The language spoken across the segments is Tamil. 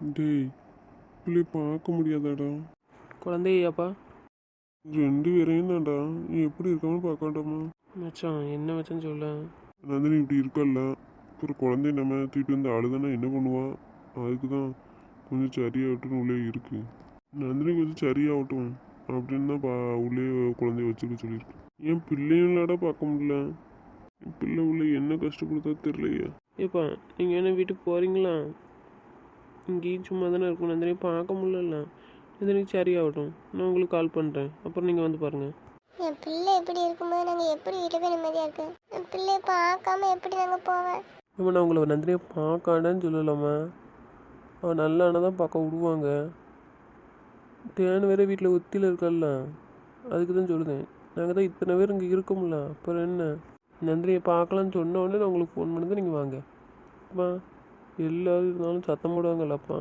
டேய் பிள்ளை பார்க்க முடியாதாடா? குழந்தையாப்பா ரெண்டு பேரையும் தான்டா. நீ எப்படி இருக்கான்னு பார்க்க வேண்டாமா மச்சான் என்ன மச்சான் சொல்ல. நந்தினி இப்படி இருக்கல்ல ஒரு குழந்தைய நம்ம தூக்கிட்டு வந்து அழுதானா என்ன பண்ணுவான் அதுக்கு தான் கொஞ்சம் சரியாகட்டும்னு உள்ளே இருக்கு. நந்தினி கொஞ்சம் சரியாகட்டும் அப்படின்னு தான் பா உள்ளே குழந்தைய வச்சுக்க சொல்லியிருக்கு. என் பிள்ளைங்களாட பார்க்க முடியல. என் பிள்ளை உள்ள என்ன கஷ்டப்படுத்தா தெரியலையே. ஏப்பா நீங்கள் என்ன வீட்டுக்கு போகிறீங்களா இங்கேயும் சும்மா தானே இருக்கும் நந்தினி பார்க்க முடியல நந்தினி சரியாகட்டும். நான் உங்களுக்கு கால் பண்ணுறேன் அப்புறம் நீங்கள் வந்து பாருங்கள் என் பிள்ளை எப்படி இருக்கும்போது நாங்கள் எப்படி வீட்டில் போய் நிம்மதியாக இருக்கு? என் பிள்ளைய பார்க்காம எப்படி நாங்கள் போவேன் இப்போ நான் உங்களை நந்தினியை பார்க்காண்டேன்னு சொல்லலாமா? அவன் நல்லான தான் பார்க்க விடுவாங்க. தேன் வேற வீட்டில் ஒத்தியில் இருக்கல்ல அதுக்கு தான் சொல்லுதேன் நாங்கள் தான் இத்தனை பேர் இங்கே இருக்கோம்ல. அப்புறம் என்ன? நந்தினியை பார்க்கலான்னு சொன்ன உடனே நான் உங்களுக்கு ஃபோன் பண்ணி நீங்கள் வாங்க. அப்பா எல்லாரும் இருந்தாலும் சத்தம் போடுவாங்கல்லப்பா.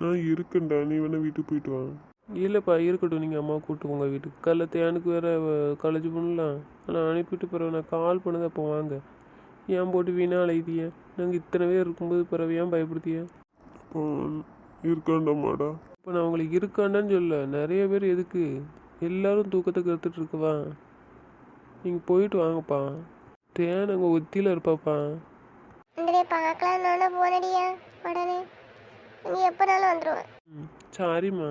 நான் இருக்கேன்டா நீ வேணா வீட்டுக்கு போயிட்டு வா. இல்லைப்பா இருக்கட்டும். நீங்கள் அம்மா கூப்பிட்டு போங்க வீட்டுக்கு. காலைல தேனுக்கு வேற காலேஜ் பண்ணலாம் ஆனால் அனுப்பிட்டு பிறகு நான் கால் பண்ணதை அப்போ வாங்க. ஏன் போட்டு வீணா அழைதிய நாங்கள் இத்தனை பேர் இருக்கும்போது பிறகு ஏன் பயப்படுத்திய? அப்போ இருக்காண்டாமாடா. இப்போ நான் உங்களுக்கு இருக்காண்டான்னு சொல்ல நிறைய பேர் எதுக்கு? எல்லாரும் தூக்கத்தை கருத்துட்டு இருக்கவா. நீங்கள் போயிட்டு வாங்கப்பா. தேன் அங்கே ஒத்தியில் இருப்பாப்பா. இந்த பார்க்கலான்னு போனடியா உடனே. நீ எப்போனாலும் வந்துடுவேன் ம் சாரிம்மா.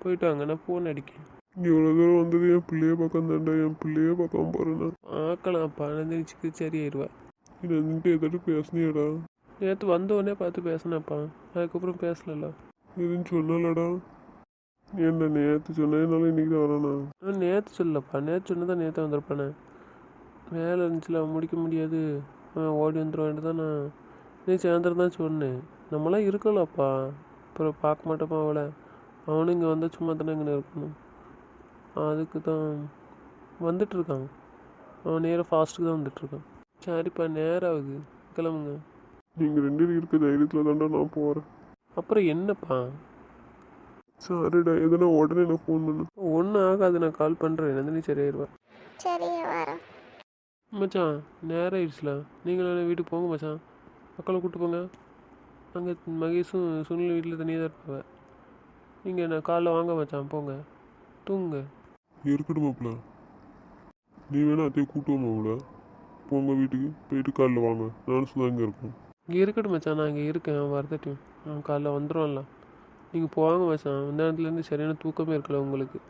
போயிட்டு வாங்க நான் ஃபோன் அடிக்கேன். இவ்வளோ தூரம் வந்தது என் பிள்ளைய பக்கம் தான்டா என் பிள்ளைய பார்க்காம போறேன்னா பார்க்கலாம்ப்பா நந்திரிச்சுக்கு சரியாயிடுவா நீ நந்தினிட்டு ஏதாட்டு பேசுனியாடா. நேற்று வந்த உடனே பார்த்து பேசினேப்பா அதுக்கப்புறம் பேசலல்ல. எதுன்னு சொன்னாலடா. ஏன்டா நேற்று சொன்னதுனால இன்னைக்கு தான் வரானா நான் நேற்று சொல்லப்பா நேற்று சொன்னதான் நேற்று வந்திருப்பானே. வேலை இருந்துச்சுல முடிக்க முடியாது. ஓடி வந்துடுவான்ட்டு தான் நான் நீ சாயந்தரம் தான் சொன்னேன். நம்மளாம் இருக்கலாம்ப்பா. அப்புறம் பார்க்க மாட்டோமா அவளை? அவனும் இங்கே வந்தால் சும்மா தானே இங்கே இருக்கணும் அதுக்கு தான் வந்துட்டு இருக்கான். அவன் நேராக ஃபாஸ்ட்டுக்கு தான் வந்துட்டுருக்கான் சரிப்பா நேரம் ஆகுது. கிளம்புங்க. நீங்கள் ரெண்டு பேரும் இருக்க தைரியத்தில் தான்டா நான் போகிறேன் அப்புறம் என்னப்பா? சரிடா எதுனா உடனே எனக்கு ஃபோன் பண்ணு. ஒன்றும் ஆகாது நான் கால் பண்ணுறேன் நந்தினி சரியாயிருவா. சரி வரோம். மச்சான் நேரம் ஆயிடுச்சுல. நீங்களும் வீட்டுக்கு போங்க மச்சான். மக்களை கூப்பிட்டு போங்க. அங்கே மகேஷும் சுனில் வீட்டில் தனியாக தான் இருப்பாங்க நீங்கள் நான் காலைல வாங்க மச்சான் போங்க. தூங்குங்க. இருக்கட்டும் மாப்பிள்ள. நீ வேணா அத்தையை கூட்டு மாப்பிள்ள. போங்க வீட்டுக்கு. போயிட்டு காலைல வாங்க. நானும் சுதா இங்கே இருக்கோம் இங்கே இருக்கட்டும் மச்சான் நான் இங்கே இருக்கேன். வரதட்டும் நான் காலைல வந்துடும்ல நீங்கள் போங்க மச்சான். இந்த நேரத்துலேருந்து சரியான தூக்கமே இருக்கல உங்களுக்கு.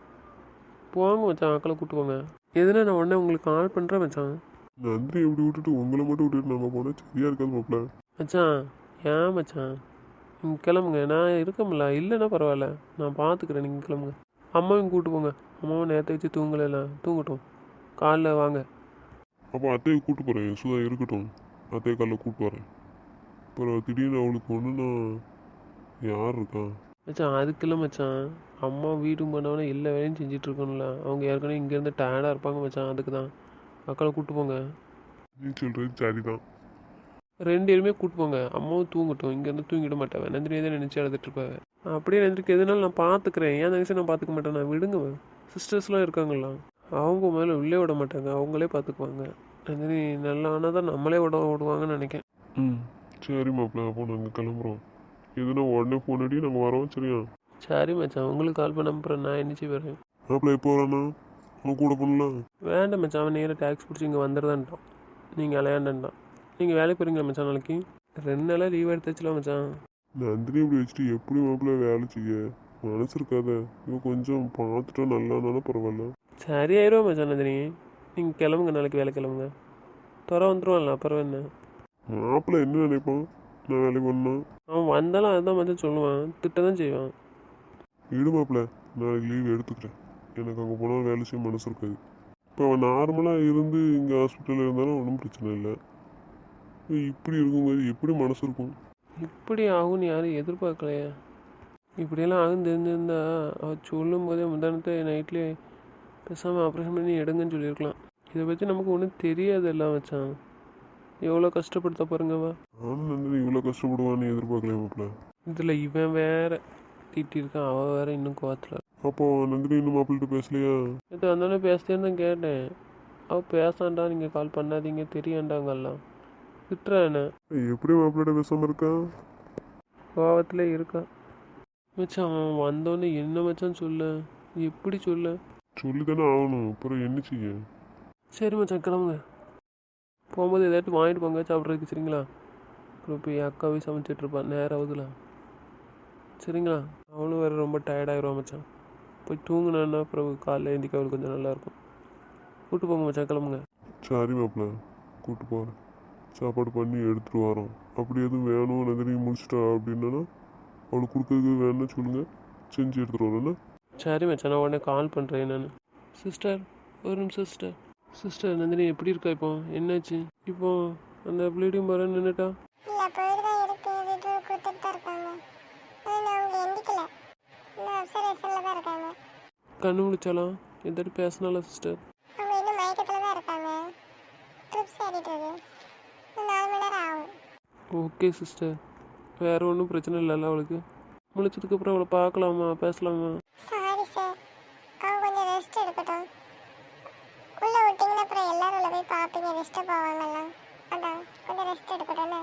போங்க மச்சான் மக்களை கூப்பிட்டு போங்க. எதுனா நான் உடனே உங்களுக்கு கால் பண்ணுறேன் மச்சான். நந்தினி எப்படி விட்டுட்டு உங்களை மட்டும் விட்டுட்டு நாங்கள் போனால் சரியா இருக்காது மாப்பிள்ள. மச்சான் ஏன் மச்சான்? நீங்கள் கிளம்புங்க. நான் இருக்கமில்ல இல்லைன்னா பரவாயில்ல. நான் பார்த்துக்கிறேன் நீங்கள் கிளம்புங்க. அம்மாவையும் கூப்பிட்டு போங்க. அம்மாவும் நேரத்தை வச்சு தூங்கலைல தூங்கட்டும். காலைல வாங்க. அப்போ அத்தையை கூட்டு போகிறேன் சுதா இருக்கட்டும். அத்தையை காலைல கூப்பிட்டு வரேன் அப்புறம் திடீர்னு அவளுக்கு ஒன்றுனா யார் இருக்கா? மச்சான் அதுக்குள்ள மச்சான். அம்மா வீட்டுக்கு போனவொடனே எல்லா வேலையும் செஞ்சுட்டு இருக்கணும்ல. அவங்க ஏற்கனவே இங்கேருந்து டயர்டாக இருப்பாங்க மச்சான். அதுக்கு தான் மக்களை கூப்பிட்டு போங்க. நீ சொல்கிறது சரிதான். ரெண்டு பேருமே கூப்பிட்டு போங்க. அம்மாவும் தூங்கட்டும். இங்கேருந்து தூங்கிட மாட்டாவே நந்தினியை தான் நினச்சி அழுதுட்டு இருப்பாங்க அப்படியே நந்திரிக்கு எதுனாலும் நான் பார்த்துக்கிறேன் ஏன் தங்கச்சி நான் பார்த்துக்க மாட்டேன்? நான் விடுங்க. சிஸ்டர்ஸ்லாம் இருக்காங்களா அவங்க மேலே உள்ளே விட மாட்டாங்க. அவங்களே பார்த்துக்குவாங்க நந்தினி நல்லா ஆனால் தான் நம்மளே விட விடுவாங்கன்னு நினைக்கிறேன். ம். சரி மாப்பிள்ள அப்போ நாங்கள் கிளம்புறோம். எதுனா உடனே ஃபோன் அடி நாங்கள் வரோம் சரியா? சரி மச்சான். உங்களுக்கு கால் பண்ண அப்புறம் நான் என்னச்சு வரேன் மாப்பிள்ள எப்போ வரானா அவன் கூட பண்ணலாம் வேண்டாம் மச்சான் அவன் நேராக டேக்ஸ் பிடிச்சி இங்கே வந்துடுதான்ட்டான் நீங்கள் அலையாண்டான்ட்டான். நீங்கள் வேலைக்கு போகிறீங்களா மச்சான் நாளைக்கு? ரெண்டு நாளாக லீவ் எடுத்துச்சுலாம் மச்சான். நந்தினி இப்படி வச்சுட்டு எப்படி மாப்பிள்ள வேலை செய்ய? மனசு இருக்காத. இவன் கொஞ்சம் பார்த்துட்டா நல்லானாலும் பரவாயில்ல. சரியாயிருவா மச்சான் நந்தினி. நீங்கள் கிளம்புங்க நாளைக்கு வேலை கிளம்புங்க. துற வந்துடுவான்ல அப்புறம் என்ன? மாப்பிள்ள என்ன நினைப்பான்? நான் வேலைக்கு பண்ணா அவன் வந்தாலும் அதுதான் மச்சான் சொல்லுவான். திட்ட தான் செய்வான். விடு மாப்பிள்ள நாளைக்கு லீவ் எடுத்துக்கிறேன். எனக்கு அங்கே போனால் வேலை செய்ய மனசு இருக்காது. இப்போ அவன் நார்மலாக இருந்து இங்கே ஹாஸ்பிட்டலில் இருந்தாலும் ஒன்றும் பிரச்சனை இல்லை. இப்ப இப்படி இருக்கும்போது எப்படி மனசு இருக்கும்? இப்படி ஆகும்னு யாரும் எதிர்பார்க்கலையே. இப்படியெல்லாம் ஆகும் தெரிஞ்சிருந்தா அவள் சொல்லும் போதே முந்தானத்தை நைட்லேயே பேசாமல் ஆப்ரேஷன் பண்ணி எடுங்கன்னு சொல்லியிருக்கலாம். இதை பற்றி நமக்கு ஒன்றும் தெரியாது எல்லாம் வச்சான் எவ்வளோ கஷ்டப்படுத்த பாருங்கவா நானும் நந்தினி இவ்வளோ கஷ்டப்படுவான்னு எதிர்பார்க்கல மாப்பிள்ள. இதில் இவன் வேற. திட்டிருக்கான் அவள் வேற இன்னும் கோவத்தில் அப்போ நந்தினி இன்னும் மாப்பிள்கிட்ட பேசலையா? இது வந்தோடனே பேசுறேன்னு தான் கேட்டேன். அவள் பேசாண்டா நீங்கள் கால் பண்ணாதீங்க தெரியாண்டாங்கல்லாம் திட்டுறா என்ன? எப்படி மாப்பிள்ளைகிட்ட பேசாமல் இருக்கா? கோவத்தில் இருக்கா. மச்சான் அவன் வந்தோடனே என்ன மச்சான் சொல்ல? எப்படி சொல்ல? சொல்லி தானே ஆகணும் அப்புறம் என்ன செய்ய? சரி மச்சான் கிளம்புங்க. போகும்போது ஏதாட்டும் வாங்கிட்டு போங்க சாப்பிட்றதுக்கு சரிங்களா? அப்புறம் போய் என் அக்காவே சமைச்சிட்ருப்பான் நேரம் ஆகுதுல. சரிங்களா? அவளும் வேறு ரொம்ப டயர்டாகிருவான் மச்சான். போய் தூங்குனான்னா அப்புறம் காலைல எழுந்திக்க அவளுக்கு கொஞ்சம் நல்லாயிருக்கும். கூட்டு போங்க மச்சான் கிளம்புங்க. சரி மாப்பிள்ள கூட்டு போகிறேன் சாப்பாடு பண்ணி எடுத்துட்டு வரோம். அப்படி எதுவும் வேணும் நந்தினி முடிச்சிட்டா அப்படின்னா அவளுக்கு கொடுக்கறதுக்கு வேணும்னா சொல்லுங்க. செஞ்சு எடுத்துட்டு வரோம்னா சரி மச்சான் நான் உடனே கால் பண்ணுறேன் நான். சிஸ்டர் ஒரு நிமிஷம் சிஸ்டர் சிஸ்டர் நந்தினி எப்படி இருக்கா இப்போ? என்னாச்சு? இப்போ அந்த ப்ளீடிங் வர நின்றுட்டா இல்லை போயிட்டு தான் இருக்கு வீட்டு கொடுத்துட்டு தான் இருக்காங்க ஆனால் அவங்க எந்திக்கல இன்னும் அப்சர்வேஷனில் தான் இருக்காங்க கண்ணு முடிச்சாலாம் எதாட்டி பேசினாலா சிஸ்டர் அவங்க இன்னும் மயக்கத்தில் தான் இருக்காங்க. ட்ரிப்ஸ் ஏறிட்டு இருக்கு. நாலு மணி நேரம் ஆகும். ஓகே சிஸ்டர் வேறு ஒன்றும் பிரச்சனை இல்லைல்ல அவளுக்கு. முழிச்சதுக்கப்புறம் அவளை பார்க்கலாமா பேசலாமா? சாரி சார் அவங்க கொஞ்சம் ரெஸ்ட் எடுக்கட்டும். உள்ளே விட்டிங்கன்னா அப்புறம் எல்லாரும் உள்ள போய் பார்ப்பீங்க. டிஸ்டர்ப் ஆவாங்கல்ல அதான். கொஞ்சம் ரெஸ்ட் எடுக்கட்டும்ல.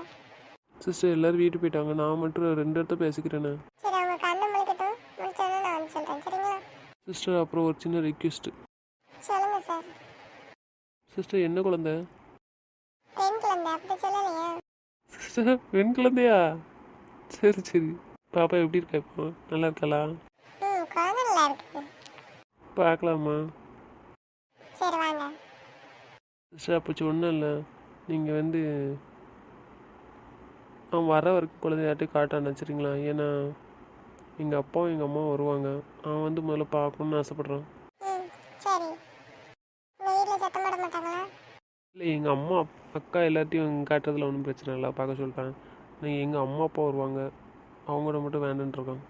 சிஸ்டர் எல்லோரும் வீட்டுக்கு போயிட்டாங்க. நான் மட்டும் ரெண்டு இடத்த பேசிக்கிறேனே சரி அவங்க கண்ணு முழிக்கட்டும் முடிச்சோடனே நான் வந்து சொல்கிறேன் சரிங்களா சிஸ்டர் அப்புறம் ஒரு சின்ன ரிக்வெஸ்ட்டு சொல்லுங்க சார் சிஸ்டர் என்ன குழந்தை? பெண் குழந்தை அப்படி சொல்லலையே? சிஸ்டர் பெண் குழந்தையா? சரி சரி. பாப்பா எப்படி இருக்கா இப்போ? நல்லா இருக்காளா? ம் குழந்தை நல்லா இருக்கு. பார்க்கலாமா? சரி வாங்க. சிஸ்டர் அப்போ இல்லை. நீங்கள் வந்து அவன் வர வரைக்கும் குழந்தையாட்டி காட்டான்னு சரிங்களா ஏன்னா எங்கள் அப்பாவும் எங்கள் அம்மாவும் வருவாங்க. அவன் வந்து முதல்ல பார்க்கணுன்னு ஆசைப்பட்றான். இல்லை எங்கள் அம்மா அக்கா எல்லாத்தையும் காட்டுறதுல ஒன்றும் பிரச்சனை இல்லை. பார்க்க சொல்லிட்டேன். நான் எங்கள் அம்மா அப்பா வருவாங்க. அவங்கள மட்டும் வேண்டான்னு இருக்கான்.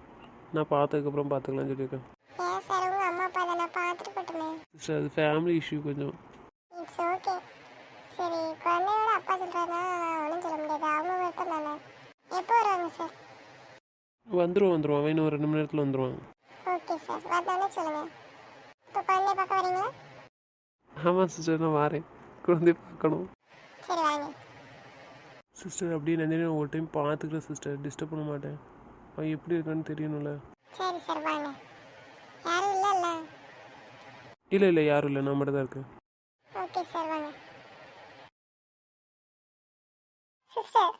நான் பார்த்ததுக்கப்புறம் பார்த்துக்கலாம்னு சொல்லியிருக்கேன். சிஸ்டர் அது ஃபேமிலி இஷ்யூ கொஞ்சம் இட்ஸ் ஓகே சரி குழந்தையோட அப்பா சொல்கிறதுனா ஒன்றும் சொல்ல முடியாது அவங்க விருப்பம் தானே எப்போ வருவாங்க சார் வந்துடுவான் வந்துடுவான் அவன் இன்னும் ஒரு ரெண்டு மணி நேரத்தில் வந்துடுவான் ஓகே சார். வந்தோடனே சொல்லுங்கள் இப்போ குழந்தைய பார்க்க வரீங்களா? ஆமாம் சிஸ்டர் நான் வரேன். குழந்தைய பார்க்கணும். சரி வாங்க. சிஸ்டர் அப்படியே நந்தினி ஒரு டைம் பார்த்துக்கிறேன் சிஸ்டர் டிஸ்டர்ப் பண்ண மாட்டேன். அவன் எப்படி இருக்கான்னு தெரியணும்ல. சரி சார் வாங்க. யாரும் இல்லைல்ல? இல்லை இல்லை யாரும் இல்லை. நான் மட்டும் தான் இருக்கேன் ஓகே சார் வாங்க சிஸ்டர்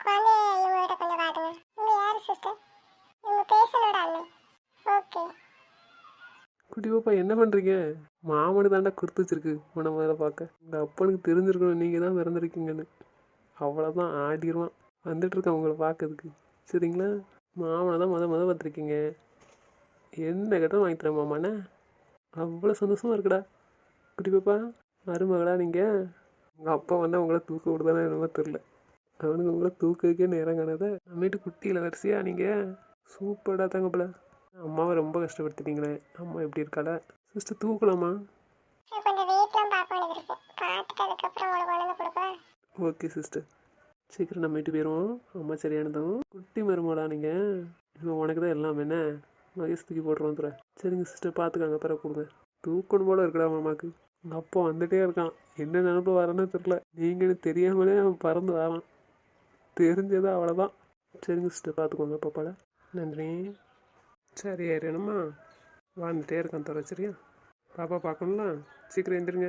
குழந்தைய இவங்ககிட்ட கொஞ்சம் காட்டுங்க இவங்க யார் சிஸ்டர் இவங்க பேசலோட அண்ணன் ஓகே குட்டி பாப்பா என்ன பண்ணுறீங்க மாமனு தாண்டா கொடுத்து வச்சிருக்கு உன முதல்ல பார்க்க இந்த அப்பனுக்கு தெரிஞ்சிருக்கணும் நீங்கள் தான் பிறந்திருக்கீங்கன்னு. அவ்வளோதான் ஆடிடுவான் வந்துட்டு இருக்கேன் உங்களை பார்க்கறதுக்கு சரிங்களா? மாமனை தான் முத முத பார்த்துருக்கீங்க. என்ன கேட்டாலும் வாங்கி தரேன் மாமாண்ணே அவ்வளோ சந்தோஷமா இருக்குடா. குட்டி பாப்பா மருமகளா நீங்கள் உங்கள் அப்பா வந்தால் உங்களை தூக்க விடுதானே என்னமோ தெரில அவனுக்கு உங்களை தூக்கவே நேரம் காணாத நம்மகிட்ட குட்டியில் வரிசையா நீங்கள் சூப்பர்டா தங்கப்பில் அம்மாவை ரொம்ப கஷ்டப்படுத்திட்டீங்களே. அம்மா எப்படி இருக்காள? சிஸ்டர் தூக்கலாமா ஓகே சிஸ்டர் சீக்கிரம் நம்ம வீட்டு போயிடுவோம் அம்மா சரியானதும். குட்டி மருமகளா நீங்கள் இப்போ உனக்கு தான் எல்லாம் என்ன? மகேஷ் தூக்கி போட்டுருவோம் துறை. சரிங்க சிஸ்டர் பார்த்துக்காங்க பிறகு கொடுங்க. தூக்கணும் போல இருக்குடா மாமாக்கு உங்கள் அப்பா வந்துட்டே இருக்கான். என்ன நினப்பு வரேன்னு தெரில நீங்கன்னு தெரியாமலே அவன் பறந்து வரான். தெரிஞ்சது அவ்வளோதான் சரிங்க சிஸ்டர் பார்த்துக்கோங்க பாப்பாட நன்றி. சரி ஏறியணுமா வாழ்ந்துட்டே இருக்கான் தர சரியா? பாப்பா பார்க்கணும்ல? சீக்கிரம் எந்திருங்க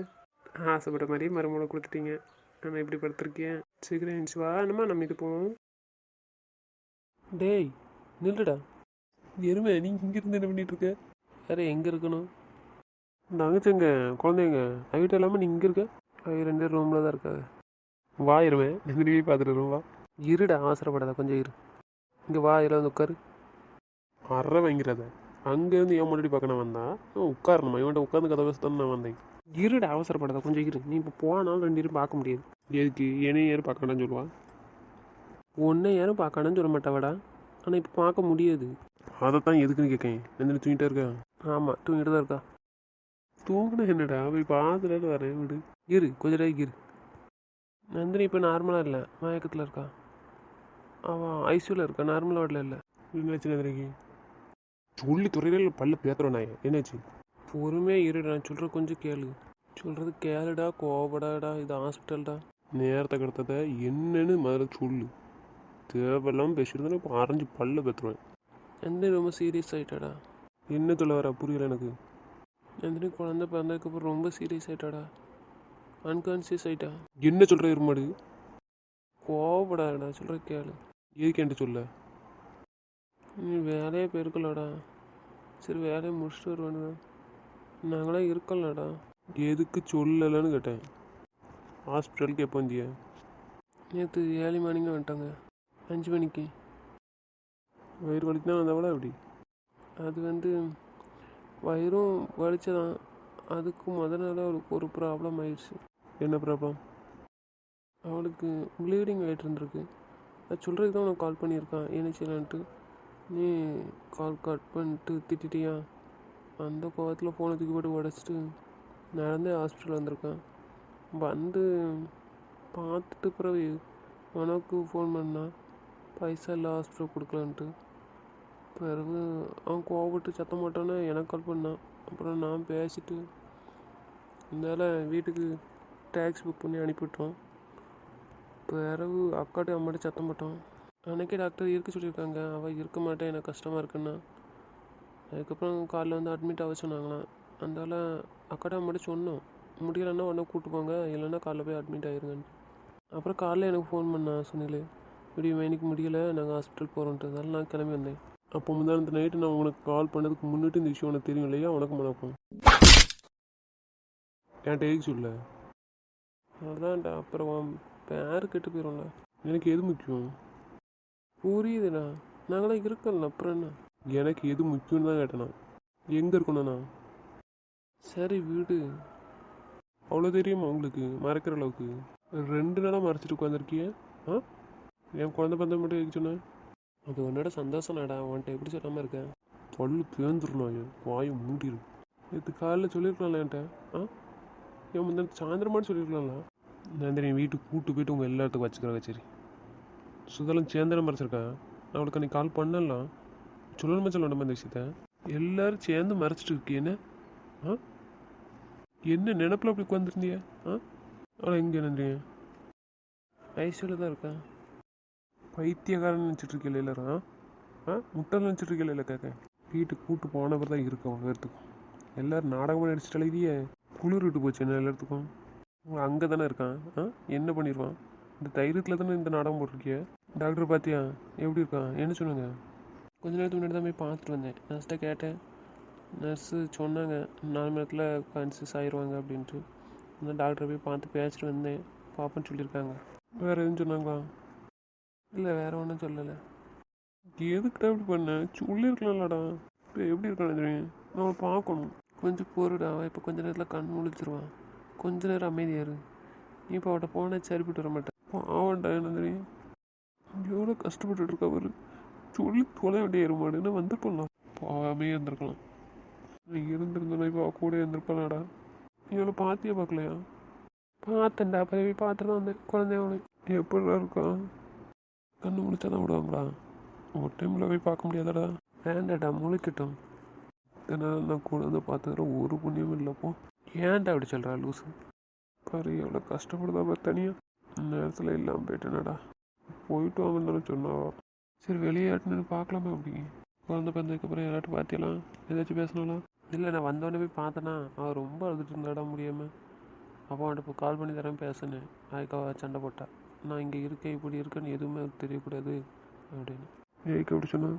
ஆசைப்பட்ட மாதிரியே மருமகளை கொடுத்துட்டீங்க. நான் இப்படி படுத்திருக்கேன் சீக்கிரம் எழுந்துச்சு வா. என்னம்மா நம்ம இது போவோம்? டேய் நில்லுடா. எருமை நீ இங்கேருந்து என்ன பண்ணிகிட்ருக்க வேறு எங்கே இருக்கணும்? தங்கச்சிங்க குழந்தைங்க அவகிட்ட இல்லாமல் நீ இங்கே இருக்க? அவ ரெண்டு ரூமில் தான் இருக்காது வா இருமே நந்தினி பார்த்துட்டு வா. இருடா அவசரப்படாத. கொஞ்சம் இரு. இங்கே வா இதில் வந்து உட்காரு. அற வாங்கிறத அங்கேருந்து ஏன் முன்னாடி பார்க்க நான் வந்தா அவன் உட்காரணுமா? இவன்ட்ட உட்காந்து கதை தான் நான் வந்தேன். இருடா அவசரப்படாத கொஞ்சம் இரு. நீ இப்போ போனாலும் ரெண்டு பேரும் பார்க்க முடியாது. எதுக்கு? என்னையும் யாரும் பார்க்க வேண்டாம்னு சொல்லுவா? ஒன்றே யாரும் பார்க்கணும்னு சொல்ல மாட்டாவடா. ஆனால் இப்போ பார்க்க முடியாது. அதை தான் எதுக்குன்னு கேட்கேன் நந்தினி தூங்கிட்டே இருக்கா? ஆமாம் தூங்கிட்டு தான் இருக்கா. தூங்கினா என்னடா? போய் பார்த்துட்டு வரேன் விடு. இரு கொஞ்ச நேரம் இரு. நந்தினி இப்போ நார்மலாக இல்லை. மயக்கத்தில் இருக்கா? அவன் ஐசியூவில் இருக்கா? நார்மல் வார்டில் இல்லை. என்னாச்சு நந்தினிக்கு? சொல்லி துறையில பல்ல பேத்துறோம் நான் என்னாச்சு? பொறுமையாக இருடா நான் சொல்கிற கொஞ்சம் கேளு. சொல்கிறது கேளுடா கோபடாடா இது ஹாஸ்பிட்டல்டா நேரத்தை கடத்தத என்னன்னு முதல்ல சொல்லு. தேவையில்லாமல் பேசியிருந்தா இப்போ அரைஞ்சு பல்ல பேத்துருவேன். நந்தினி ரொம்ப சீரியஸ் ஆகிட்டாடா என்ன சொல்ல வர புரியல எனக்கு. நந்தினி குழந்த பிறந்ததுக்கப்புறம் ரொம்ப சீரியஸ் ஆகிட்டாடா அன்கான்சியஸ் ஆகிட்டா என்ன சொல்கிற இருமாடு கோவப்படாதடா சொல்கிற கேளு. எதுக்கு என்கிட்ட சொல்ல? வேலையே போயிருக்கலடா சரி வேலையை முடிச்சுட்டு வருவானுங்க நாங்களாம் இருக்கலடா எதுக்கு சொல்லலைன்னு கேட்டேன். ஹாஸ்பிட்டலுக்கு எப்போ வந்திய? நேற்று ஏழு மணிக்கு வந்துட்டாங்க. அஞ்சு மணிக்கு. வயிறு வலிக்கு தான் வந்தவளா எப்படி? அது வந்து வயிறும் வலிச்சதான். அதுக்கு முத நாள் அவளுக்கு ஒரு ப்ராப்ளம் ஆயிடுச்சு. என்ன ப்ராப்ளம் அவளுக்கு ப்ளீடிங் ஆகிட்டு இருந்திருக்கு. அது சொல்கிறதுக்கு தான் உனக்கு கால் பண்ணியிருக்கான். என்ன செய்யலான்ட்டு? நீ கால் கட் பண்ணிட்டு திட்டிட்டியா? அந்த கோவத்தில் ஃபோனை தூக்கி போட்டு உடச்சிட்டு நடந்தே ஹாஸ்பிட்டல் வந்திருக்கேன். வந்து பார்த்துட்டு பிறகு உனக்கு ஃபோன் பண்ணா பைசா இல்லை ஹாஸ்பிட்டல் கொடுக்கலான்ட்டு. பிறகு அவன் கோவப்பட்டு சத்தம் போட்டானே எனக்கு கால் பண்ணான் அப்புறம் நான் பேசிட்டு இருந்தால வீட்டுக்கு டேக்ஸி புக் பண்ணி அனுப்பிவிட்டோம். பிறகு அக்காட்டையும் அம்மாட்டையும் சத்தம் போட்டான் அன்னைக்கே டாக்டர் இருக்க சொல்லியிருக்காங்க. அவள் இருக்க மாட்டேன் எனக்கு கஷ்டமாக இருக்குன்னா. அதுக்கப்புறம் காலைல வந்து அட்மிட் ஆக சொன்னாங்களாம். அதனால் அக்காடா மட்டும் சொன்னோம். முடியலைன்னா உடனே கூப்பிட்டு போங்க. இல்லைன்னா காலைல போய் அட்மிட் ஆயிருங்கன்னு. அப்புறம் காலைல எனக்கு ஃபோன் பண்ணான் சுனில் இப்படி இன்னைக்கு முடியலை. நாங்கள் ஹாஸ்பிட்டல் போகிறோன்றதால நான் கிளம்பி வந்தேன். அப்போ முந்தானத்து நைட்டு நான் உனக்கு கால் பண்ணதுக்கு முன்னிட்டு இந்த விஷயம் உனக்கு தெரியும் இல்லையா? உனக்கு மணக்கும் என்கிட்ட எதுக்கு சொல்ல? அதான்டா அப்புறம் பேர் கெட்டு போயிடும்ல எனக்கு எது முக்கியம்? புரியுதுண்ணா. நாங்களாம் இருக்கல அப்புறம் என்ன? எனக்கு எது முக்கியம்னு தான் கேட்டேண்ணா எங்கே இருக்கணும்ண்ணா? சரி வீடு. அவ்வளோ தெரியுமா உங்களுக்கு? மறக்கிற அளவுக்கு. ரெண்டு நாளாக மறைச்சிட்டு உட்காந்துருக்கிய ஆ? என் குழந்தை பந்தம் மட்டும் எதுக்கு சொன்னேன் அது உன்னோட சந்தோஷம் நடா உன்ட்ட எப்படி சொல்லாமல் இருக்கேன் பல்லு தேர்ந்துடணும் என் வாயை மூடிடும் நேற்று காலைல சொல்லியிருக்கலாம்ல என்கிட்ட? ஆ? என் முந்தின சாயந்தரமாட்டு சொல்லியிருக்கலாம்ல நந்தினி வீட்டுக்கு கூட்டு போயிட்டு உங்கள் எல்லாத்துக்கும் வச்சுக்கிறேன் சரி சுதலம் சேர்ந்தன மறைச்சிருக்கேன் நான் அவளுக்கு நீ கால் பண்ணலாம் சொல்லணுமா சொல்லணுமா இந்த விஷயத்த? எல்லாரும் சேர்ந்து மறைச்சிட்டு இருக்கீங்க ஆ? என்ன நினப்பில் அப்படி உட்காந்துருந்தியா ஆ? அவளை எங்கே நன்றிய ஐசியூவில் தான் இருக்கேன் பைத்தியக்காரன் நினச்சிட்டு இருக்கல எல்லாரும்? ஆ? ஆ முட்டை நினச்சிட்டு இருக்கல இல்லை கேட்க வீட்டுக்கு கூட்டு போனவர் தான் இருக்கு அவங்க பேர்த்துக்கும் எல்லாரும் நாடகமாக நடிச்சிட்டு அழகிய குளிர் விட்டு போச்சு என்ன எல்லாத்துக்கும்? அங்கே தானே இருக்கான். ஆ? என்ன பண்ணிடுவான் இந்த தைரியத்தில் தானே இந்த நாடகம் போட்டிருக்கிய? டாக்டர் பார்த்தியா எப்படி இருக்கான் என்ன சொன்னாங்க கொஞ்ச நேரத்துக்கு முன்னாடி தான் போய் பார்த்துட்டு வந்தேன். நர்ஸ்கிட்ட கேட்டேன். நர்ஸு சொன்னாங்க நாலு மணி நேரத்தில் கான்சியஸ் ஆயிடுவாங்க அப்படின்ட்டு. அந்த டாக்டரை போய் பார்த்து பேசிட்டு வந்தேன். பாப்பன்னு சொல்லியிருக்காங்க. வேறு எதுவும் சொன்னாங்களா? இல்லை வேற ஒன்றும் சொல்லலை. எதுக்கிட்ட இப்படி பண்ண? சொல்லியிருக்கலாம்லடா. இப்போ எப்படி இருக்கானு தெரியும். நம்ம பார்க்கணும். கொஞ்சம் பொறுடா. இப்போ கொஞ்ச நேரத்தில் கண் முழிச்சிருவான். கொஞ்ச நேரம் அமைதியாரு நீ இப்போ அவட்ட போனால் சரிப்பட்டு வர மாட்டேன் பாவன்டா என்ன தெரியும்? எவ்வளோ கஷ்டப்பட்டுட்டு இருக்கா அவரு சொல்லி தொலை வேண்டிய எருமாடுன்னு வந்திருக்கலாம். போடலாம் பாவமே இருந்திருக்கலாம் நீ இருந்திருந்தா இப்போ கூட இருந்திருப்பாளாடா இவ்வளோ பார்த்தியே பார்க்கலையா? பார்த்தேன்டா போய் பார்த்துட்டு தான் வந்தேன். குழந்தைய எப்படிடா இருக்கான் கண்ணு முடிச்சா தான் விடுவாங்களா? ஒரு டைமில் போய் பார்க்க முடியாதடா. வேண்டாடா முழிக்கட்டும். இதனால் நான் கூட வந்து பார்த்துக்கிற ஒரு புண்ணியமும் இல்லைப்போ ஏன்டா அப்படி சொல்கிறா லூசு? பாரு எவ்வளோ கஷ்டப்படுதா பாரு தனியாக நேரத்தில் இல்லாமல் போயிட்டேனடா. போயிட்டு வாங்கன்னு சொன்னாவா சரி வெளியாட்டுன்னு பார்க்கலாமா அப்படி. குழந்தை பிறந்ததுக்கப்புறம் யாராட்டும் பார்த்தியலாம் ஏதாச்சும் பேசினாலாம் இல்லை நான் வந்தோடனே போய் பார்த்தேன்னா அவன் ரொம்ப அழுதுட்டு இருந்தாடா முடியாமல் அப்போ அவன்கிட்ட இப்போ கால் பண்ணி தரேன் பேசினேன். அதுக்காக சண்டை போட்டா. நான் இங்கே இருக்கேன் இப்படி இருக்கேன்னு எதுவுமே தெரியக்கூடாது அப்படின்னு. ஏக்கு அப்படி சொன்னா?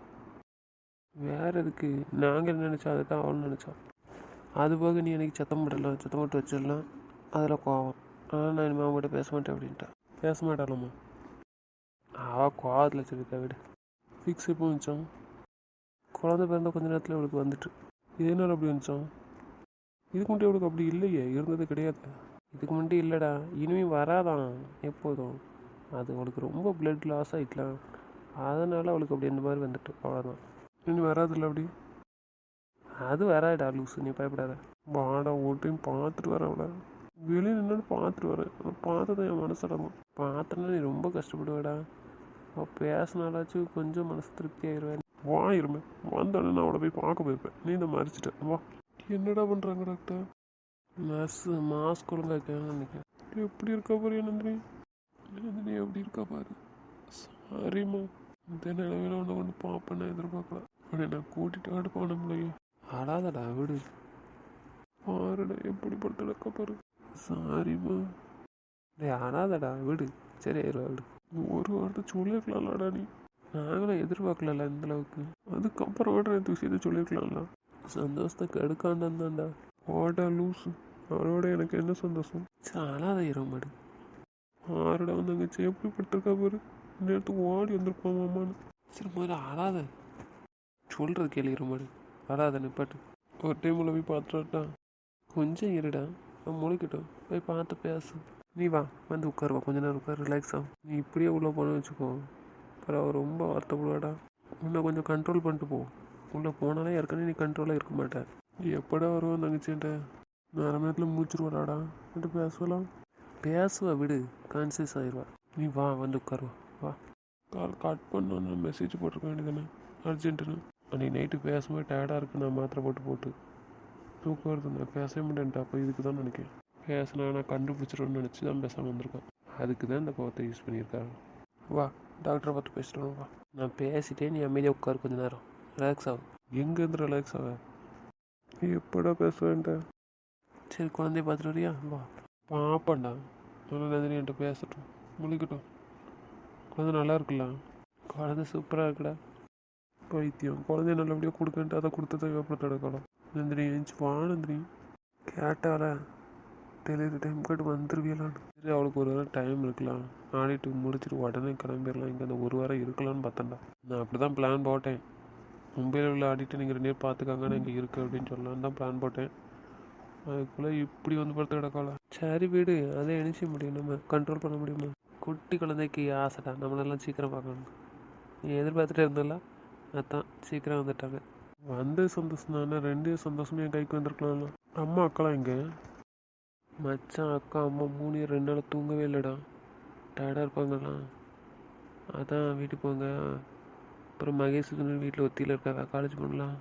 வேற எதுக்கு? நாங்கள் என்ன நினச்சோம் அதை தான் அவளும் நினச்சான் அது போக நீ எனக்கு சத்தம் போடலாம் சத்தம் போட்டு வச்சிடலாம். அதில் கோவம். ஆனால் நான் இனிமேல் அவங்ககிட்ட பேச மாட்டேன் அப்படின்ட்டா. பேச மாட்டாளம்மா. அவள் கோவத்தில் சொல்லியிருக்கா விடு. ஃபிக்ஸ் எப்போ வந்துச்சோம் குழந்த பிறந்த கொஞ்ச நேரத்தில் இவளுக்கு வந்துட்டு. இதே நேரம் அப்படி வந்துச்சோம் இதுக்கு முன்னாடி அவளுக்கு அப்படி இல்லையே இருந்தது கிடையாது. இதுக்கு முன்னாடி இல்லைடா இனிமேல் வராதான் எப்போதும். அது அவளுக்கு ரொம்ப பிளட் லாஸ் ஆகிக்கலாம் அதனால் அவளுக்கு அப்படி இந்த மாதிரி வந்துட்டு அவ்வளோதான் இனி வராதுல்ல அப்படி? அது வராடா லூசு நீ பயப்படாத. வாடா ஓட்டையும் பார்த்துட்டு வர அவளை. வெளியே நின்று பார்த்துட்டு வரேன் பார்த்ததான் என் மனசடங்கும் பார்த்தனா நீ ரொம்ப கஷ்டப்படுவேடா. அவள் பேசினாலாச்சும் கொஞ்சம் மனசு திருப்தி ஆயிடுவேன் வா இருமே. வந்தோடனே நான் அவளை போய் பார்க்க போயிருப்பேன். நீ இதை மறைச்சிட்ட வா. என்னடா பண்ணுறாங்க டாக்டர்? நர்ஸ் மாஸ்க் ஒழுங்கா வைக்கணும்னு நினைக்கிறேன். எப்படி இருக்கா பாரு நந்தினி நந்தினி எப்படி இருக்கா பாரு? சாரிம்மா இந்த நிலவையில் ஒன்று ஒன்று பார்ப்பேன்னு எதிர்பார்க்கல. உடனே நான் கூட்டிகிட்டு ஆடு போன முடியும் அழாதடா விடு. பாருடா எப்படி படுத்துடக்க பாரு. சாரிம்மா டேய் அழாதடா விடு. சரி ஆயிடுவா விடு. ஒரு வார்த்தை சொல்லியிருக்கலாம்லடா நீ. நாங்களும் எதிர்பார்க்கல இந்த அளவுக்கு. அதுக்கப்புறம் விட இந்த விஷயத்த சொல்லியிருக்கலாம்ல. சந்தோஷத்தை கெடுக்காண்டான்தான்டா ஓடா லூஸு அவளோட எனக்கு என்ன சந்தோஷம்? சரி அழாத இரமாடு ஆறுடா வந்து அங்கே எப்படி பட்டிருக்கா பாரு. நேரத்துக்கு ஓடி வந்திருப்பான் மாமான்னு சரி முதல்ல அழாத சொல்கிறது கேளு இரமாடு அழாத நிப்பாட்டு. ஒரு டைமில் போய் பார்த்துட்டா கொஞ்சம் இருடா. அவன் முழிக்கட்டும். போய் பார்த்து பேசு. நீ வா வந்து உட்காருவா கொஞ்ச நேரம் உட்கார் ரிலாக்ஸ் ஆகும் நீ இப்படியே உள்ளே போனேன்னு வச்சுக்கோ. பரவாயில்ல ரொம்ப வருத்தப்படுவாடா. உன்னை கொஞ்சம் கண்ட்ரோல் பண்ணிட்டு போ. உள்ளே போனாலே ஏற்கனவே நீ கண்ட்ரோலாக இருக்க மாட்டேன் நீ எப்படா வருவோம் தங்கச்சின்ட்ட? நான் அரை நேரத்தில் மூச்சுருவாடாடா என்கிட்ட பேசுவலாம் பேசுவா விடு. கான்சியஸ் ஆயிடுவா நீ வா வந்து உட்காருவா வா. கால் கட் பண்ண மெசேஜ் போட்டிருக்க வேண்டியதானே அர்ஜென்ட்டுன்னு அன்றைக்கி நைட்டு பேசும்போது டயர்டாக இருக்கு நான் மாத்திரை போட்டு போட்டு. தூக்கம் வருது நான் பேசவே மாட்டேன்ட்டா அப்போ இதுக்கு தான் நினைக்கிறேன். பேசினா நான் கண்டுபிடிச்சிடும்னு நினச்சி தான் பேசாமல் வந்திருக்கேன் அதுக்கு தான் இந்த கோவத்தை யூஸ் பண்ணியிருக்காரு. வா டாக்டரை பார்த்து பேசிட்டு வா. நான் பேசிட்டே நீ அமைதியாக உட்காரு கொஞ்ச நேரம். ரிலாக்ஸ் ஆகும் எங்கேருந்து ரிலாக்ஸ் ஆக எப்படா பேசுவேன்ட்ட சரி குழந்தைய பார்த்துட்டு வரியா? வா. பாப்பாண்டா நல்லா நந்தினி என்கிட்ட பேசட்டும். முழிக்கட்டும் குழந்தை நல்லா இருக்குல்ல? குழந்தை சூப்பராக இருக்குடா. பைத்தியம். குழந்தைய நல்லபடியாக கொடுக்கன்ட்டு அதை கொடுத்ததை அப்புறம் தடுக்கலாம் நந்தினி எழுந்துச்சு வா நந்தினி. கேட்டால டெலிவரி டைம் கேட்டு வந்துருவியலான்னு சரி அவளுக்கு ஒரு வாரம் டைம் இருக்கலாம் ஆடிட்டு முடிச்சுட்டு உடனே கிளம்பிடலாம். இங்கே அந்த ஒரு வாரம் இருக்கலாம்னு பார்த்தேன்டா. நான் அப்படி தான் பிளான் போட்டேன். மும்பையில் உள்ள ஆடிட்டு நீங்கள் ரெண்டு பேர் பார்த்துக்காங்க நான் இங்கே இருக்கு அப்படின்னு சொல்லலான்னு தான் பிளான் போட்டேன். அதுக்குள்ளே இப்படி வந்து படுத்து கிடக்கலாம் சரி வீடு அதை இணைச்சி முடியும் நம்ம. கண்ட்ரோல் பண்ண முடியுமா? குட்டி குழந்தைக்கு ஆசைடா. நம்மளெல்லாம் சீக்கிரம் பார்க்கணும். நீ எதிர்பார்த்துட்டே இருந்தல அதான் சீக்கிரம் வந்துட்டாங்க. வந்து சந்தோஷம் தானே ரெண்டு சந்தோஷமே என் கைக்கு வந்திருக்கலாம்ல. அம்மா அக்காலாம் இங்கே மச்சான் அக்கா அம்மா மூணு ரெண்டு நாள் தூங்கவே இல்லைடா. டயர்டாக இருப்பாங்களா அதான் வீட்டுக்கு போங்க. அப்புறம் மகேஷ் வீட்டில் ஒத்தியில் இருக்காங்க காலேஜ் பண்ணலாம்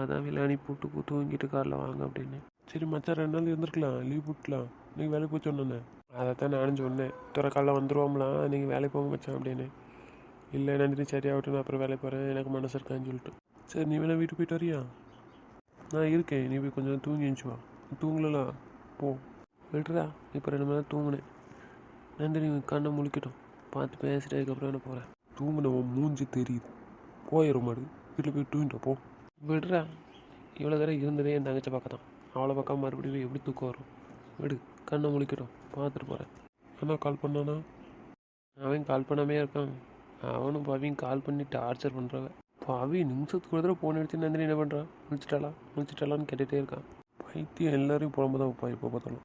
அதான் வெளில அனுப்பி விட்டு தூங்கிட்டு காரில் வாங்க அப்படின்னு. சரி மச்சான் ரெண்டு நாள் இருந்திருக்கலாம். லீவ் போட்டுலாம் நீங்கள் வேலைக்கு போய் சொன்னேன். அதை தான் நானும் சொன்னேன். துறை காலைல வந்துடுவோம்லாம் நீங்கள் வேலைக்கு போங்க மச்சான் அப்படின்னு. இல்லை நந்தினி சரியாகட்டும் நான் அப்புறம் வேலைக்கு போகிறேன் எனக்கு மனசு இருக்கான்னு சொல்லிட்டு. சரி நீ வேணா வீட்டுக்கு போயிட்டு வரியா? நான் இருக்கேன். நீ போய் கொஞ்சம் நேரம் தூங்கி எழுந்துச்சு வா. தூங்கலாம் போ. விடுறா. இப்போ ரெண்டு மணி நேரம் தூங்கினேன். நந்தினி கண்ணை முழிக்கட்டும். பார்த்து பேசிட்டு அதுக்கப்புறம் என்ன போகிறேன் தூங்கின உன் மூஞ்சி தெரியுது. போயிடும் மாடு. வீட்டில் போய் தூங்கிட்டு போ. விடுறா. இவ்வளோ தடவை இருந்ததே என் தங்கச்சி பக்கம் தான் அவளை பக்கம் மறுபடியும் எப்படி தூக்கம் வரும்? விடு. கண்ணை முழிக்கட்டும். பார்த்துட்டு போகிறேன் அண்ணா கால் பண்ணானா? அவன் கால் பண்ணாமே இருக்கான். அவனும் பவியும் கால் பண்ணி டார்ச்சர் பண்ணுறாங்க பவி நிமிஷத்துக்கு ஒரு தடவை ஃபோன் அடிச்சு நந்தினி என்ன பண்ணுறான் முடிச்சிட்டாளா முடிச்சிட்டாளான்னு கேட்டுகிட்டே இருக்கான். பைத்தியம் எல்லாரையும் புலம்பு தான் வைப்பா இப்போ பார்த்தாலும்.